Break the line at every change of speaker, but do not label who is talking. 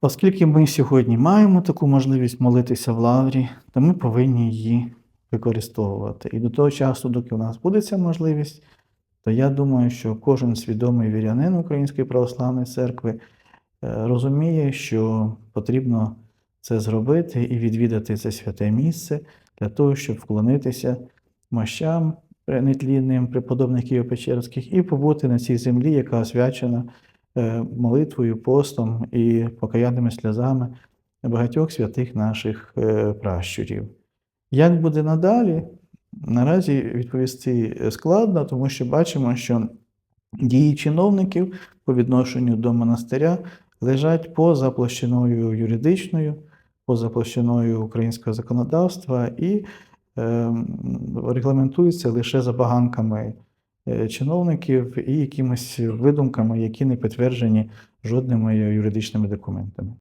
Оскільки ми сьогодні маємо таку можливість молитися в лаврі, то ми повинні її використовувати. І до того часу, доки у нас буде ця можливість, то я думаю, що кожен свідомий вірянин Української православної церкви е, розуміє, що потрібно це зробити і відвідати це святе місце для того, щоб вклонитися мощам нетлінним преподобних Києво-Печерських і побути на цій землі, яка освячена молитвою, постом і покаянними сльозами багатьох святих наших е, пращурів. Як буде надалі? Наразі відповісти складно, тому що бачимо, що дії чиновників по відношенню до монастиря лежать поза площиною юридичною, поза площиною українського законодавства і е, регламентуються лише забаганками е, чиновників і якимись видумками, які не підтверджені жодними юридичними документами.